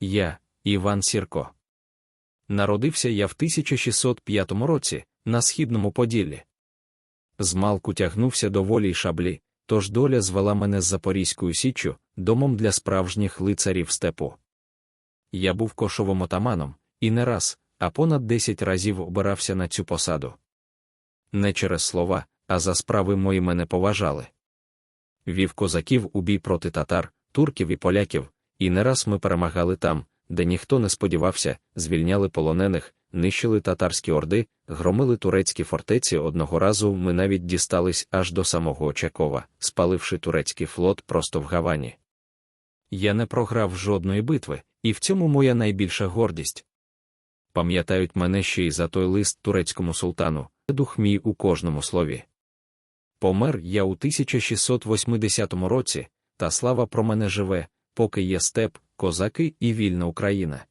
Я, Іван Сірко. Народився я в 1605 році на східному Поділлі. Змалку тягнувся до волі й шаблі, тож доля звела мене з Запорізькою січчю, домом для справжніх лицарів степу. Я був кошовим отаманом, і не раз, а понад десять разів обирався на цю посаду. Не через слова, а за справи мої мене поважали. Вів козаків у бій проти татар, турків і поляків, і не раз ми перемагали там, де ніхто не сподівався, звільняли полонених, нищили татарські орди, громили турецькі фортеці. Одного разу ми навіть дістались аж до самого Очакова, спаливши турецький флот просто в Гавані. Я не програв жодної битви, і в цьому моя найбільша гордість. Пам'ятають мене ще й за той лист турецькому султану, дух мій у кожному слові. Помер я у 1680 році, та слава про мене живе, поки є степ, козаки і вільна Україна.